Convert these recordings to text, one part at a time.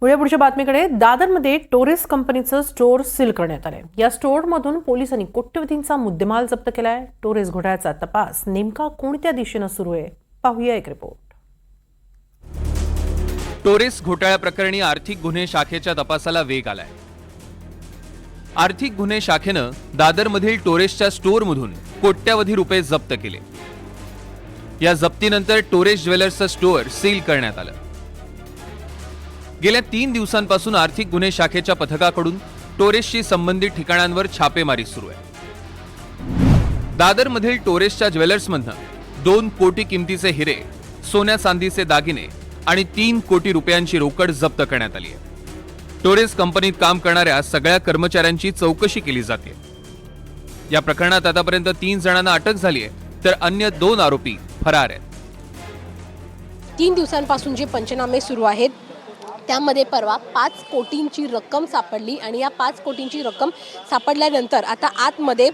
पुढे पुढच्या बातमीकडे दादरमध्ये टोरेस कंपनीचं स्टोअर सील करण्यात आलंय. या स्टोअरमधून पोलिसांनी कोट्यवधींचा मुद्देमाल जप्त केलाय. टोरेस घोटाळ्याचा तपास नेमका कोणत्या दिशेनं सुरू आहे? पाहूया एक रिपोर्ट टोरेस घोटाळ्या प्रकरणी आर्थिक गुन्हे शाखेच्या तपासाला वेग आलाय. आर्थिक गुन्हे शाखेनं दादरमधील टोरेसच्या स्टोअरमधून कोट्यावधी रुपये जप्त केले. या जप्तीनंतर टोरेस ज्वेलर्सचं स्टोअर सील करण्यात आलं. गेल्या तीन दिवसांपासून आर्थिक गुन्हे शाखेच्या पथकाकडून टोरेसशी संबंधित ठिकाणांवर छापेमारी सुरू आहे. दादरमधील टोरेसच्या ज्वेलर्समधनं दोन कोटी किमतीचे हिरे सोन्या चांदीचे दागिने आणि तीन कोटी रुपयांची रोकड जप्त करण्यात आली आहे. टोरेस कंपनीत काम करणाऱ्या सगळ्या कर्मचाऱ्यांची चौकशी केली जाते. या प्रकरणात आतापर्यंत तीन जणांना अटक झाली आहे तर अन्य दोन आरोपी फरार आहेत. तीन दिवसांपासून जे पंचनामे सुरू आहेत त्यामध्ये परवा पाच कोटींची रक्कम सापडली आणि या पाच कोटींची रक्कम सापडल्यानंतर आता आतमध्ये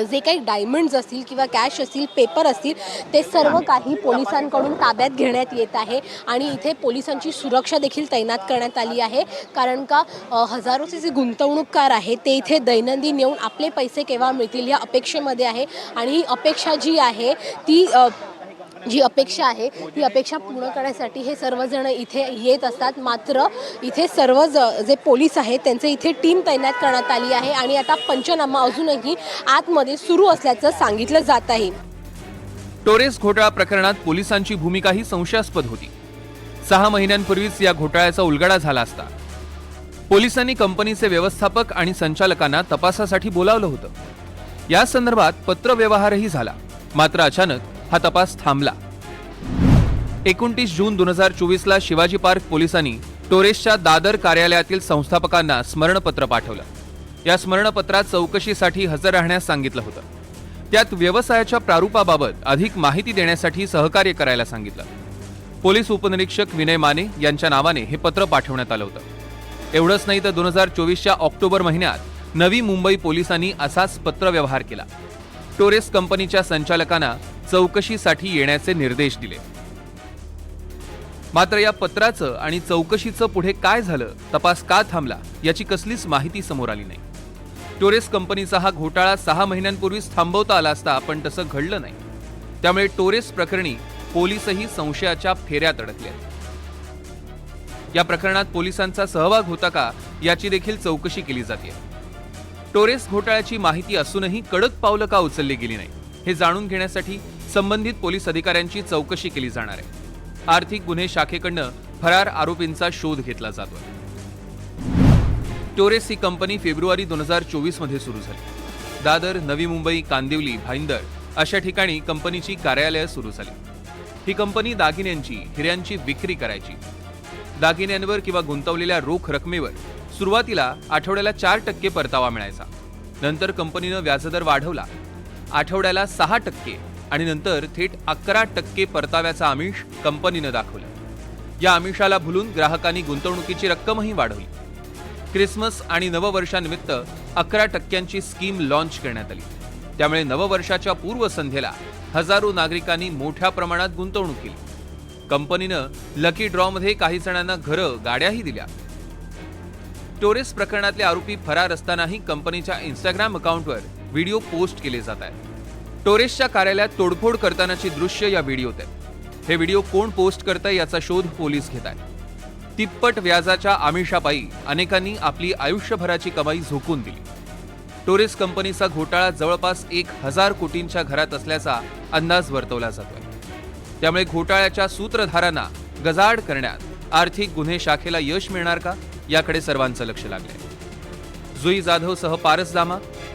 जे काही डायमंड्स असतील किंवा कॅश असतील पेपर असतील ते सर्व काही पोलिसांकडून ताब्यात घेण्यात येत आहे आणि इथे पोलिसांची सुरक्षा देखील तैनात करण्यात आली आहे. कारण का हजारोचे जे गुंतवणूककार आहेत ते इथे दैनंदिन येऊन आपले पैसे केव्हा मिळतील या अपेक्षेमध्ये आहे. आणि ही अपेक्षा जी आहे ती जी अपेक्षा आहे ती अपेक्षा पूर्ण करण्यासाठी हे सर्वजण इथे येत असतात. मात्र इथे सर्व ज- जे पोलीस आहेत त्यांचे इथे टीम तैनात करण्यात आली आहे आणि आता पंचनामा अजूनही आतमध्ये सुरू असल्याचं सांगितलं जात आहे. टोरेस घोटाळा प्रकरणात पोलिसांची भूमिकाही संशयास्पद होती. सहा महिन्यांपूर्वीच या घोटाळ्याचा उलगडा झाला असता. पोलिसांनी कंपनीचे व्यवस्थापक आणि संचालकांना तपासासाठी बोलावलं होतं. या संदर्भात पत्रव्यवहारही झाला. मात्र अचानक हा तपास थांबला. एकोणतीस जून दोन हजार चोवीसला शिवाजी पार्क पोलिसांनी टोरेसच्या दादर कार्यालयातील संस्थापकांना स्मरणपत्र पाठवलं. या स्मरणपत्रात चौकशीसाठी हजर राहण्यास सांगितलं होतं. त्यात व्यवसायाच्या प्रारूपाबाबत अधिक माहिती देण्यासाठी सहकार्य करायला सांगितलं. पोलीस उपनिरीक्षक विनय माने यांच्या नावाने हे पत्र पाठवण्यात आलं होतं. एवढंच नाही तर दोन हजार चोवीसच्या ऑक्टोबर महिन्यात नवी मुंबई पोलिसांनी असाच पत्रव्यवहार केला. टोरेस कंपनीच्या संचालकांना चौकशीसाठी येण्याचे निर्देश दिले. मात्र या पत्राचं आणि चौकशीचं पुढे काय झालं तपास का थांबला याची कसलीच माहिती समोर आली नाही. टोरेस कंपनीचा हा घोटाळा सहा महिन्यांपूर्वीच थांबवता आला असता पण तसं घडलं नाही. त्यामुळे टोरेस प्रकरणी पोलीसही संशयाच्या फेऱ्यात अडकले या प्रकरणात पोलिसांचा सहभाग होता का याची देखील चौकशी केली जाते. टोरेस घोटाळ्याची माहिती असूनही कडक पावलं का उचलली गेली नाही हे जाणून घेण्यासाठी संबंधित पोलीस अधिकाऱ्यांची चौकशी केली जाणार आहे. आर्थिक गुन्हे शाखेकडनं फरार आरोपींचा शोध घेतला जातोय. टोरेस ही कंपनी फेब्रुवारी दोन हजार चोवीसमध्ये सुरू झाली. दादर नवी मुंबई कांदिवली भाईंदर अशा ठिकाणी कंपनीची कार्यालयं सुरू झाली. ही कंपनी दागिन्यांची हिऱ्यांची विक्री करायची. दागिन्यांवर किंवा गुंतवलेल्या रोख रकमेवर सुरुवातीला आठवड्याला चार टक्के परतावा मिळायचा. नंतर कंपनीनं व्याजदर वाढवला आठवड्याला सहा टक्के आणि नंतर थेट अकरा टक्के परताव्याचा आमिष कंपनीनं दाखवलं. या आमिषाला भुलून ग्राहकांनी गुंतवणुकीची रक्कमही वाढवली. क्रिसमस आणि नववर्षानिमित्त अकरा टक्क्यांची स्कीम लॉन्च करण्यात आली. त्यामुळे नववर्षाच्या पूर्वसंध्येला हजारो नागरिकांनी मोठ्या प्रमाणात गुंतवणूक केली. कंपनीनं लकी ड्रॉमध्ये काही जणांना घरं गाड्याही दिल्या. टोरेस प्रकरणातले आरोपी फरार असतानाही कंपनीच्या इंस्टाग्राम अकाउंटवर व्हिडिओ पोस्ट केले जात आहेत. टोरेसच्या कार्यालयात तोडफोड करतानाची दृश्य या व्हिडिओत आहेत. हे व्हिडिओ कोण पोस्ट करतंय याचा शोध पोलीस घेत आहेत. तिप्पट व्याजाच्या आमिषापायी अनेकांनी आपली आयुष्यभराची कमाई झोकून दिली. टोरेस कंपनीचा घोटाळा जवळपास एक हजार कोटींच्या घरात असल्याचा अंदाज वर्तवला जातोय. त्यामुळे घोटाळ्याच्या सूत्रधारांना गजाड करण्यात आर्थिक गुन्हे शाखेला यश मिळणार का? याकडे सर्वांचं लक्ष लागलंय. जुई जाधव सह पारस दामा